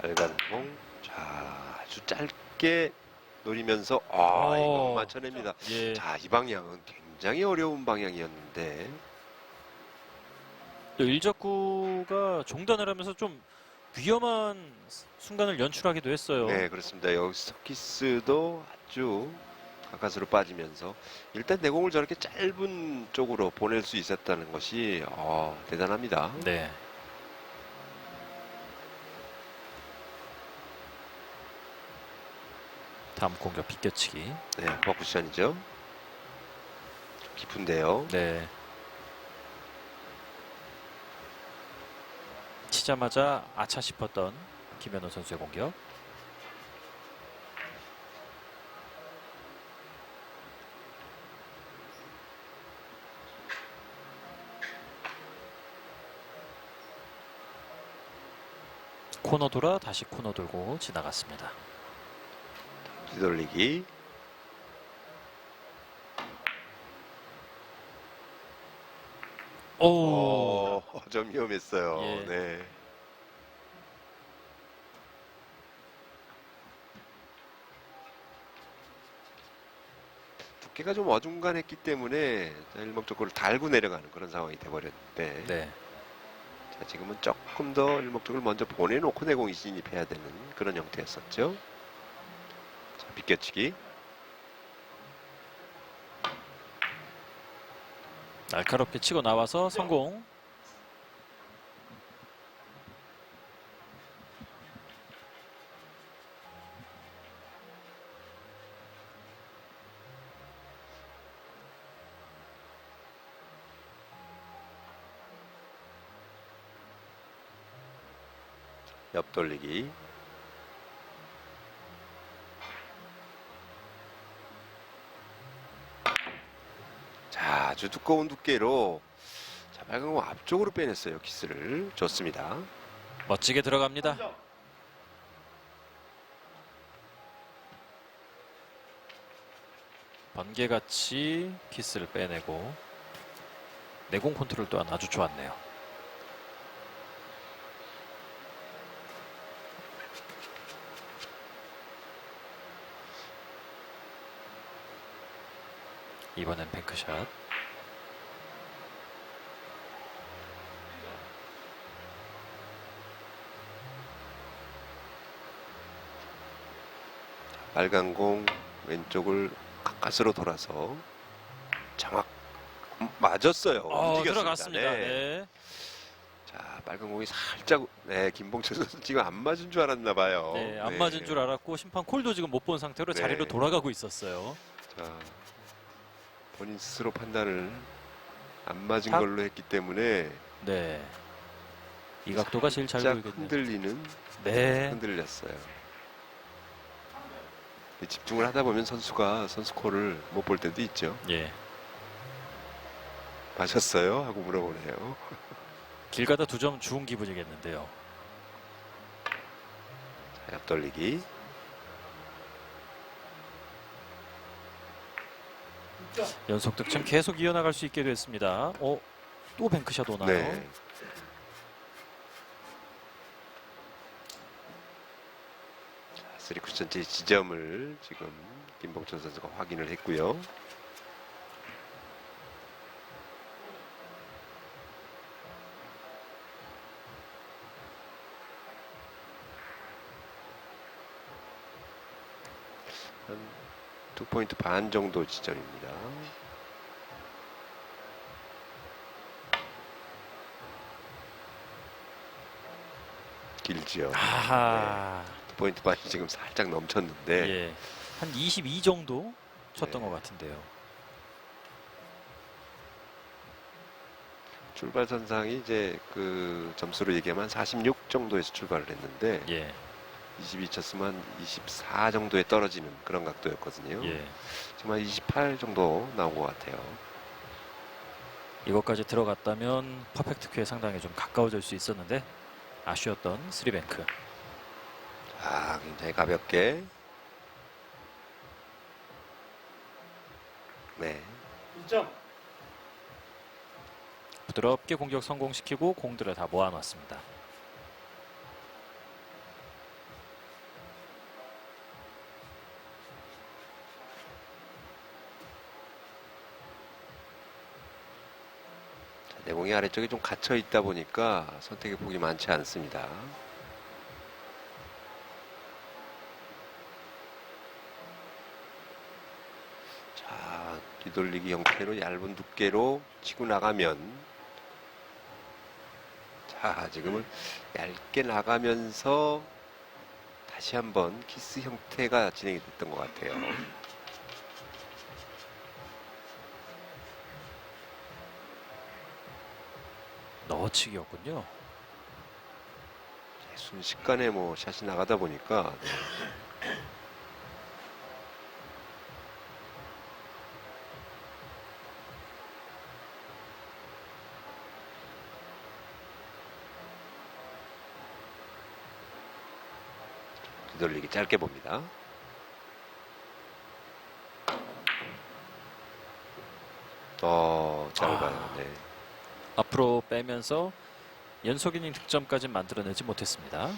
빨간 공. 자, 아주 짧게 노리면서 아, 오. 이거 맞춰냅니다. 예. 자, 이 방향은 굉장히 어려운 방향이었는데 또 일적구가 종단을 하면서 좀 위험한 순간을 연출하기도 했어요. 네, 그렇습니다. 여기서 키스도 아주 가까스로 빠지면서 일단 내공을 저렇게 짧은 쪽으로 보낼 수 있었다는 것이 어, 대단합니다. 네. 다음 공격 비껴치기. 네, 버쿠션이죠. 좀 깊은데요. 네. 치자마자 아차 싶었던 김현우 선수의 공격. 코너 돌아 다시 코너 돌고 지나갔습니다. 뒤돌리기. 오. 어, 좀 위험했어요. 예. 네. 두께가 좀 어중간했기 때문에 일목적으로 달고 내려가는 그런 상황이 돼버렸는데 네. 자, 지금은 조금 더 일목적을 먼저 보내놓고 내공이 진입해야 되는 그런 형태였었죠. 자, 비껴치기. 날카롭게 치고 나와서 성공. 옆 돌리기. 자, 아주 두꺼운 두께로 자, 빨간 공 앞쪽으로 빼냈어요. 키스를 좋습니다. 멋지게 들어갑니다. 번개같이 키스를 빼내고 내공 컨트롤 또한 아주 좋았네요. 이번엔 뱅크샷. 빨간 공 왼쪽을 가까스로 돌아서 정확 음, 맞았어요. 어, 움직였습니다. 들어갔습니다. 네. 네. 자, 빨간 공이 살짝 네, 김봉철 선수 지금 안 맞은 줄 알았나 봐요. 네, 안 맞은 줄 알았고 심판 콜도 지금 못 본 상태로 네. 자리로 돌아가고 있었어요. 자, 본인 스스로 판단을 안 맞은 탁. 걸로 했기 때문에 네. 이 각도가 제일 잘 살짝 보이겠네요. 흔들리는 네. 흔들렸어요. 근데 집중을 하다 보면 선수가 선수 콜을 못 볼 때도 있죠. 예. 마셨어요? 하고 물어보네요. 길 가다 두 점 주운 기분이겠는데요. 자, 옆 돌리기. 연속 득점 계속 이어나갈 수 있게 됐습니다. 어, 또 뱅크샷 오나요? 네. 자, 쓰리 쿠션째 지점을 지금 김봉철 선수가 확인을 했고요. 한두 포인트 반 정도 지점입니다. 길지요. 아하. 두 포인트 반이 지금 살짝 넘쳤는데 예. 한 22 정도 쳤던 네. 것 같은데요. 출발 선상이 이제 그 점수로 얘기하면 46 정도에서 출발을 했는데 예. 22 쳤으면 한24 정도에 떨어지는 그런 각도였거든요. 예. 지금 한 28 정도 나온 것 같아요. 이것까지 들어갔다면 퍼펙트 큐에 상당히 좀 가까워질 수 있었는데 아쉬웠던 스리뱅크. 아, 굉장히 가볍게. 네. 1점. 부드럽게 공격 성공시키고 공들을 다 모아놨습니다. 내공이 아래쪽에 좀 갇혀 있다 보니까 선택의 폭이 많지 않습니다. 뒤돌리기 형태로 얇은 두께로 치고 나가면 자, 지금은 얇게 나가면서 다시 한번 키스 형태가 진행이 됐던 것 같아요. 넣어치기였군요. 순식간에 뭐 샷이 나가다 보니까 네. 뒤돌리기 짧게 봅니다. 어, 짧아요. 네. 앞으로 빼면서 연속 이닝 득점까지 만들어내지 못했습니다.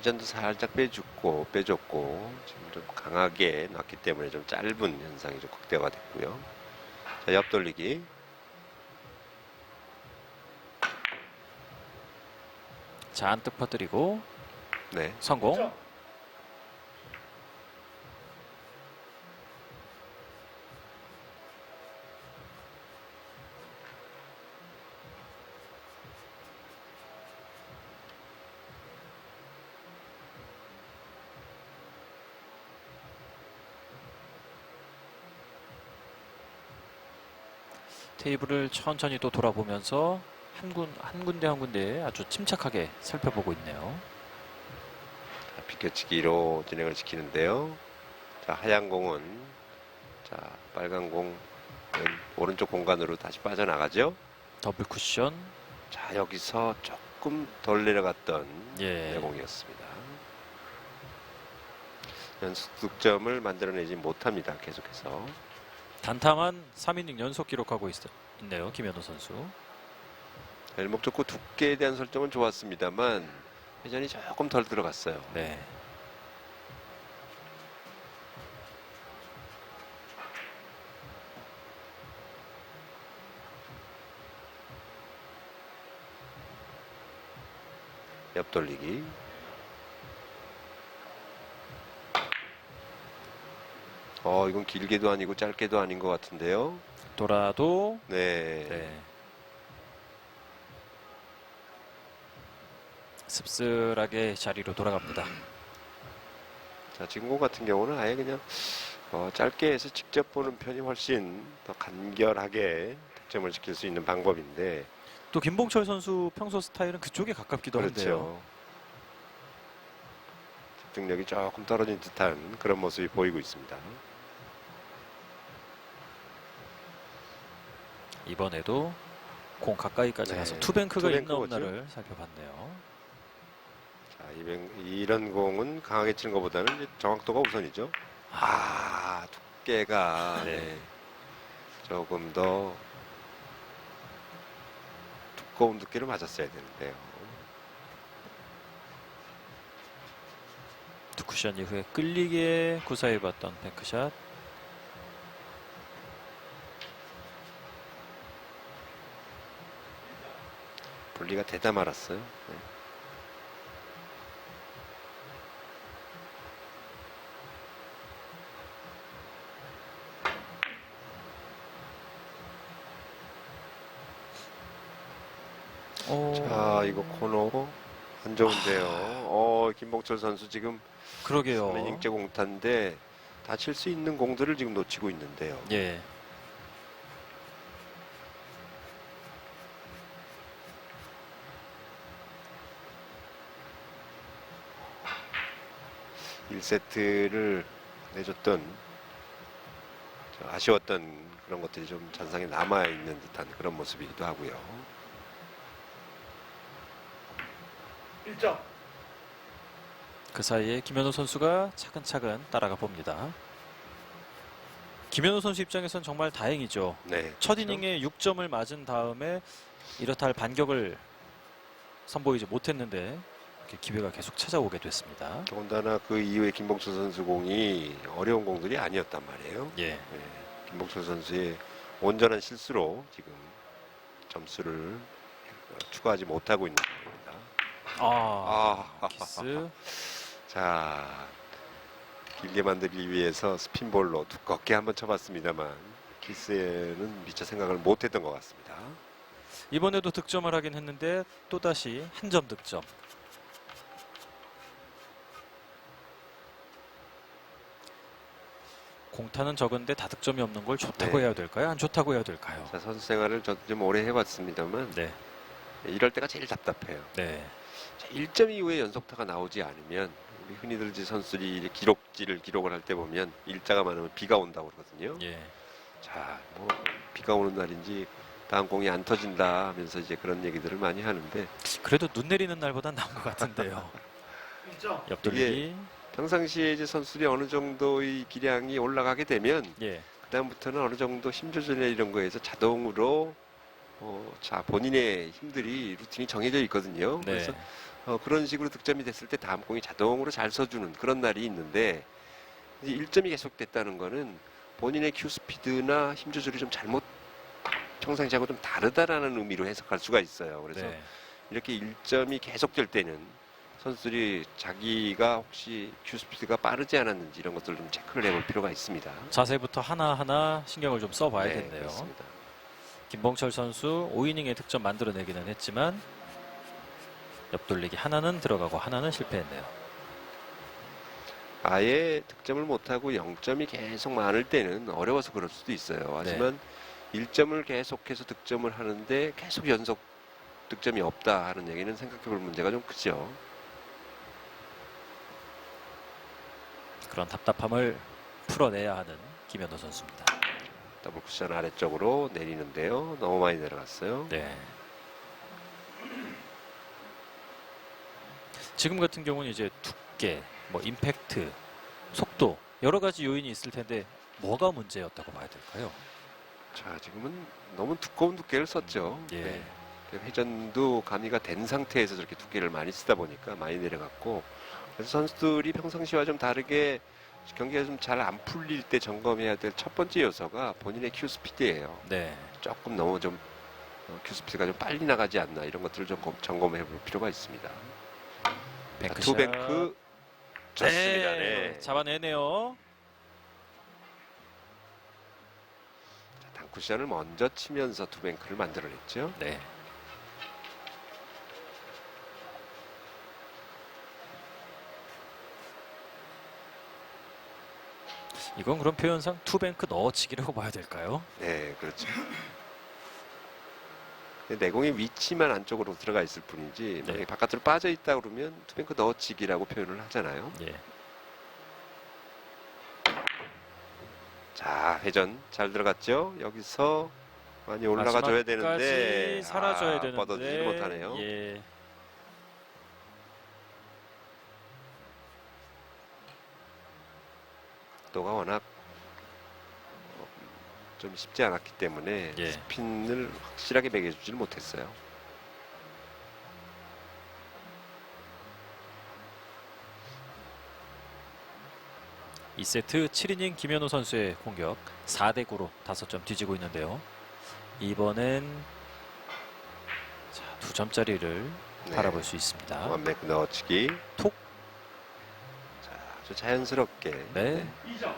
회전도 살짝 빼줬고 빼줬고 지금 좀 강하게 놨기 때문에 좀 짧은 현상이 좀 극대화가 됐고요. 자, 옆 돌리기. 잔뜩 퍼뜨리고 네. 성공. 테이블을 천천히 또 돌아보면서 한, 군, 한 군데 한 군데 아주 침착하게 살펴보고 있네요. 자, 비껴치기로 진행을 시키는데요. 자, 하얀 공은 자, 빨간 공은 오른쪽 공간으로 다시 빠져나가죠. 더블 쿠션. 자, 여기서 조금 덜 내려갔던 예. 내공이었습니다. 연속 득점을 만들어내지 못합니다. 계속해서. 단탐한 3이닝 연속 기록하고 있, 있네요. 김현우 선수. 일목 좋고 두께에 대한 설정은 좋았습니다만 회전이 조금 덜 들어갔어요. 네. 옆 돌리기. 어, 이건 길게도 아니고 짧게도 아닌 것 같은데요. 돌아도 네. 네. 씁쓸하게 자리로 돌아갑니다. 자, 지금 공 같은 경우는 아예 그냥 어, 짧게 해서 직접 보는 편이 훨씬 더 간결하게 득점을 시킬 수 있는 방법인데 또 김봉철 선수 평소 스타일은 그쪽에 가깝기도 한데요. 그렇죠. 집중력이 조금 떨어진 듯한 그런 모습이 보이고 있습니다. 이번에도 공 가까이까지 네, 가서 투뱅크가 투뱅크거죠. 없나를 살펴봤네요. 자, 이런 공은 강하게 치는 것보다는 정확도가 우선이죠. 아, 두께가 네. 네, 조금 더 두꺼운 두께를 맞았어야 되는데요. 두 쿠션 이후에 끌리게 구사해봤던 뱅크샷. 분리가 되다 말았어요. 네. 오, 자, 이거 코너 안 좋은데요. 어, 김봉철 선수 지금 그러게요. 3이닝째 공타인데 다칠 수 있는 공들을 지금 놓치고 있는데요. 예. 일 세트를 내줬던 저 아쉬웠던 그런 것들이 좀 잔상에 남아 있는 듯한 그런 모습이기도 하고요. 1점. 그 사이에 김현우 선수가 차근차근 따라가 봅니다. 김현우 선수 입장에선 정말 다행이죠. 네. 첫 그렇죠. 이닝에 6점을 맞은 다음에 이렇다 할 반격을 선보이지 못했는데 기회가 계속 찾아오게 됐습니다. 더군다나 그 이후에 김봉철 선수 공이 어려운 공들이 아니었단 말이에요. 예. 예, 김봉철 선수의 온전한 실수로 지금 점수를 어, 추가하지 못하고 있는 겁니다. 아, 아, 키스. 자 길게 만들기 위해서 스핀볼로 두껍게 한번 쳐봤습니다만 키스에는 미처 생각을 못했던 것 같습니다. 이번에도 득점을 하긴 했는데 또다시 한 점 득점. 공타는 적은데 다득점이 없는 걸 좋다고 네. 해야 될까요? 안 좋다고 해야 될까요? 자, 선수 생활을 저도 좀 오래 해봤습니다만 네, 이럴 때가 제일 답답해요. 네, 자, 1점 이후에 연속타가 나오지 않으면 우리 흔히들 선수들이 기록지를 기록을 할 때 보면 일자가 많으면 비가 온다고 그러거든요. 예, 자, 뭐 비가 오는 날인지 다음 공이 안 터진다 하면서 이제 그런 얘기들을 많이 하는데 그래도 눈 내리는 날보단 나은 것 같은데요. 1점. 옆돌리기. 평상시에 이제 선수들이 어느 정도의 기량이 올라가게 되면 예, 그다음부터는 어느 정도 힘 조절이나 이런 거에서 자동으로 어, 자 본인의 힘들이 루틴이 정해져 있거든요. 네, 그래서 어, 그런 식으로 득점이 됐을 때 다음 공이 자동으로 잘 써주는 그런 날이 있는데 이제 1점이 계속됐다는 거는 본인의 큐 스피드나 힘 조절이 좀 잘못 평상시하고 좀 다르다라는 의미로 해석할 수가 있어요. 그래서 네. 이렇게 1점이 계속될 때는 선수들이 자기가 혹시 큐 스피드가 빠르지 않았는지 이런 것들을 좀 체크를 해볼 필요가 있습니다. 자세부터 하나하나 신경을 좀 네, 써봐야겠네요. 그렇습니다. 김봉철 선수 5이닝에 득점 만들어내기는 했지만 옆돌리기 하나는 들어가고 하나는 실패했네요. 아예 득점을 못하고 0점이 계속 많을 때는 어려워서 그럴 수도 있어요. 하지만 네. 1점을 계속해서 득점을 하는데 계속 연속 득점이 없다 하는 얘기는 생각해 볼 문제가 좀 크죠. 그런 답답함을 풀어내야 하는 김현우 선수입니다. 더블 쿠션 아래쪽으로 내리는데요. 너무 많이 내려갔어요. 네. 지금 같은 경우는 이제 두께, 뭐 임팩트, 속도 여러 가지 요인이 있을 텐데 뭐가 문제였다고 봐야 될까요? 자, 지금은 너무 두꺼운 두께를 썼죠. 예. 네. 회전도 가미가 된 상태에서 저렇게 두께를 많이 쓰다 보니까 많이 내려갔고 그래서 선수들이 평상시와 좀 다르게 경기가 좀 잘 안 풀릴 때 점검해야 될 첫 번째 요소가 본인의 큐 스피드예요. 네. 조금 너무 좀 어, 큐 스피드가 좀 빨리 나가지 않나 이런 것들을 좀 검- 점검해 볼 필요가 있습니다. 자, 뱅크샷. 투뱅크 좋습니다. 네. 잡아내네요. 자, 단쿠션을 먼저 치면서 투뱅크를 만들어냈죠. 네. 이건 그런 표현상 투뱅크 넣어치기라고 봐야 될까요? 네, 그렇죠. 내공의 위치만 안쪽으로 들어가 있을 뿐이지 네. 바깥으로 빠져 있다 그러면 투뱅크 넣어치기라고 표현을 하잖아요. 예. 자, 회전 잘 들어갔죠? 여기서 많이 올라가 줘야 되는데 마지막까지 사라져야 아, 되는데 뻗어지지 못하네요. 예. 또가 워낙 어, 좀 쉽지 않았기 때문에 예. 스핀을 확실하게 매겨주지를 못했어요. 이세트 7이닝 김현우 선수의 공격 4대 9로 5점 뒤지고 있는데요. 이번엔 자, 두 점짜리를 네. 바라볼 수 있습니다. 완맥 넣어치기. 톡. 자, 아주 자연스럽게. 네. 2점.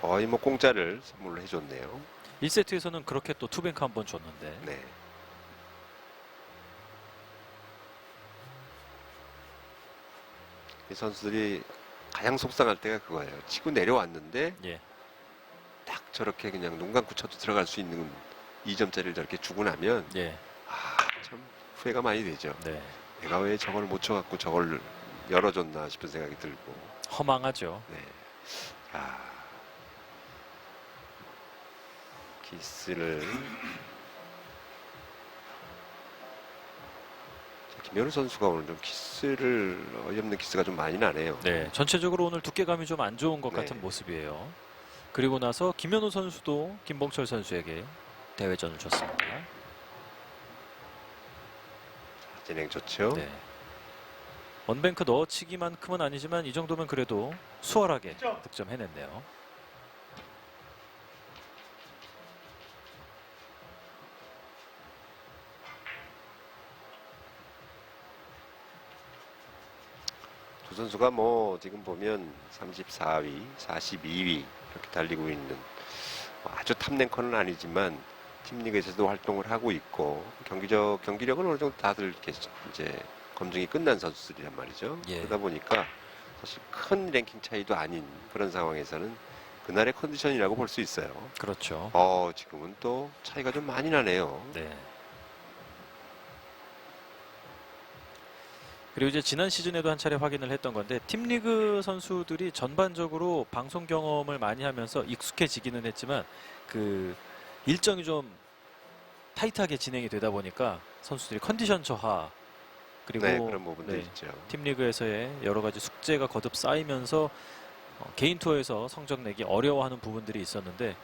거의 뭐 공짜를 선물로 해줬네요. 1세트에서는 그렇게 또 투뱅크 한 번 줬는데 네. 이 선수들이 가장 속상할 때가 그거예요. 치고 내려왔는데 예. 딱 저렇게 그냥 눈 감고 쳐도 들어갈 수 있는 2점짜리를 저렇게 주고 나면 예. 아, 참 후회가 많이 되죠. 네. 내가 왜 저걸 못 쳐갖고 저걸 열어줬나 싶은 생각이 들고. 허망하죠. 네. 자, 키스를 자, 김현우 선수가 오늘 좀 키스를 어이없는 키스가 좀 많이 나네요. 네. 전체적으로 오늘 두께감이 좀 안 좋은 것 네. 같은 모습이에요. 그리고 나서 김현우 선수도 김봉철 선수에게 대회전을 줬습니다. 진행 좋죠. 네. 원뱅크 넣어치기만큼은 아니지만 이 정도면 그래도 수월하게 득점. 득점 해냈네요. 두 선수가 뭐 지금 보면 34위, 42위 이렇게 달리고 있는 뭐 아주 탑랭커는 아니지만 팀 리그에서도 활동을 하고 있고 경기적 경기력은 어느 정도 다들 이렇게 이제 검증이 끝난 선수들이란 말이죠. 예. 그러다 보니까 사실 큰 랭킹 차이도 아닌 그런 상황에서는 그날의 컨디션이라고 볼 수 있어요. 그렇죠. 어 지금은 또 차이가 좀 많이 나네요. 네. 그리고 이제 지난 시즌에도 한 차례 확인을 했던 건데 팀리그 선수들이 전반적으로 방송 경험을 많이 하면서 익숙해지기는 했지만 그 일정이 좀 타이트하게 진행이 되다 보니까 선수들이 컨디션 저하 그리고 네 그런 부분도 네, 있죠. 팀 리그에서의 여러 가지 숙제가 거듭 쌓이면서 어, 개인 투어에서 성적 내기 어려워하는 부분들이 있었는데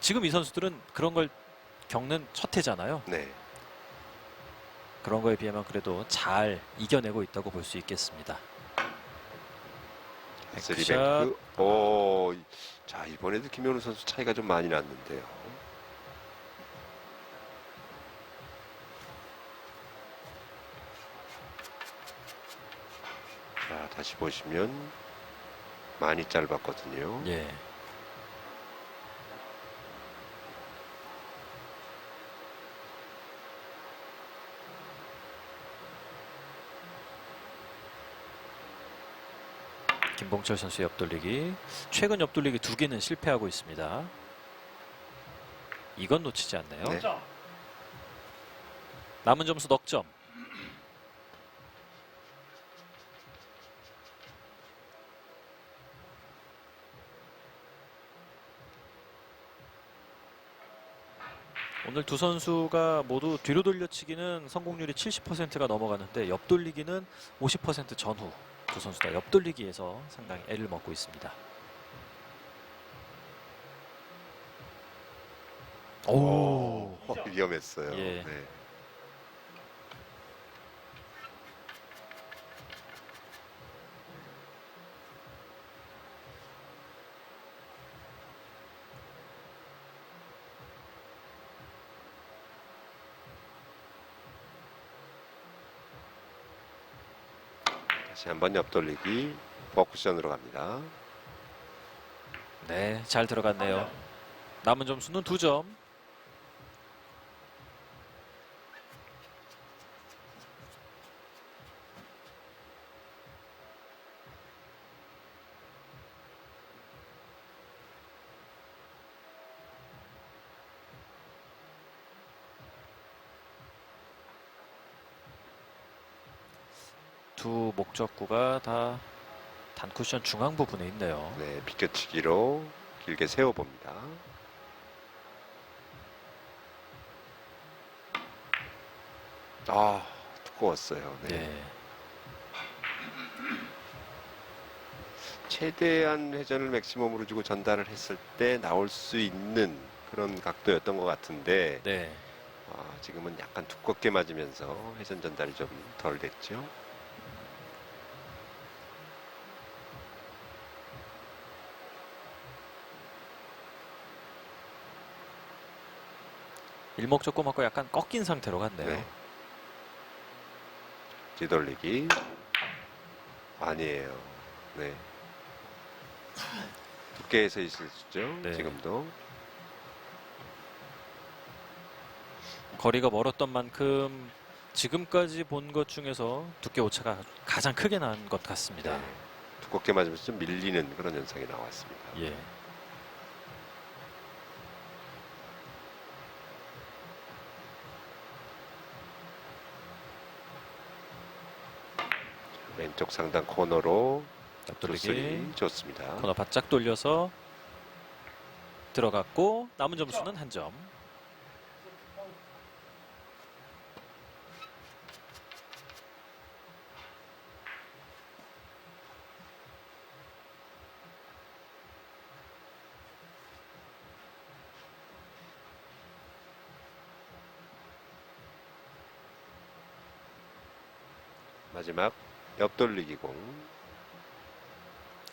지금 이 선수들은 그런 걸 겪는 첫 해잖아요. 네. 그런 거에 비하면 그래도 잘 이겨내고 있다고 볼 수 있겠습니다. 백샷. 오, 자 이번에도 김현우 선수 차이가 좀 많이 났는데요. 자 다시 보시면 많이 짧았거든요. 예. 김봉철 선수 옆돌리기. 최근 옆돌리기 두 개는 실패하고 있습니다. 이건 놓치지 않네요. 네. 남은 점수 넉 점. 오늘 두 선수가 모두 뒤로 돌려치기는 성공률이 70%가 넘어가는데 옆돌리기는 50% 전후 두 선수 다 옆돌리기에서 상당히 애를 먹고 있습니다. 오, 어, 위험했어요. 예. 네. 다시 한번 옆돌리기 버쿠션으로 갑니다. 네, 잘 들어갔네요. 남은 점수는 두 점. 두 목적구가 다 단쿠션 중앙 부분에 있네요. 네, 비껴치기로 길게 세워봅니다. 아, 두꺼웠어요. 네. 네. 최대한 회전을 맥시멈으로 주고 전달을 했을 때 나올 수 있는 그런 각도였던 것 같은데 네. 아, 지금은 약간 두껍게 맞으면서 회전 전달이 좀 덜 됐죠. 일목적고 맞고 약간 꺾인 상태로 갔네요. 네. 뒤돌리기 아니에요. 네. 두께에서 있을 수죠. 네. 지금도 거리가 멀었던 만큼 지금까지 본 것 중에서 두께 오차가 가장 크게 난 것 같습니다. 네. 두껍게 맞으면서 좀 밀리는 그런 현상이 나왔습니다. 예. 왼쪽 상단 코너로 돌리기 좋습니다. 코너 바짝 돌려서 들어갔고 남은 점수는 한 점. 마지막 옆돌리기 공.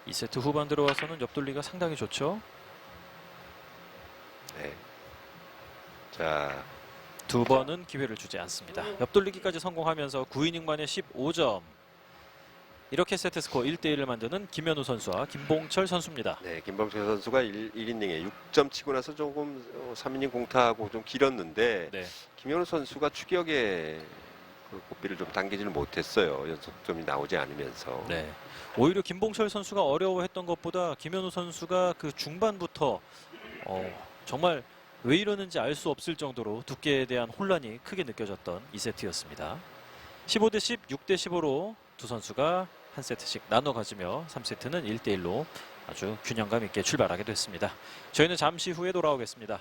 2세트 후반 들어와서는 옆돌리가 상당히 좋죠. 네. 자, 두 번은 기회를 주지 않습니다. 옆돌리기까지 성공하면서 9이닝 만에 15점. 이렇게 세트 스코어 1대1을 만드는 김현우 선수와 김봉철 선수입니다. 네, 김범철 선수가 1, 1이닝에 6점 치고 나서 조금 어, 3이닝 공타하고 좀 길었는데 네. 김현우 선수가 추격에 그 고비를 좀 당기지를 못했어요. 연속점이 나오지 않으면서. 네. 오히려 김봉철 선수가 어려워했던 것보다 김현우 선수가 그 중반부터 어, 정말 왜 이러는지 알 수 없을 정도로 두께에 대한 혼란이 크게 느껴졌던 2세트였습니다. 15 대 10, 6 대 15로 두 선수가 한 세트씩 나눠 가지며 3세트는 1대 1로 아주 균형감 있게 출발하게 됐습니다. 저희는 잠시 후에 돌아오겠습니다.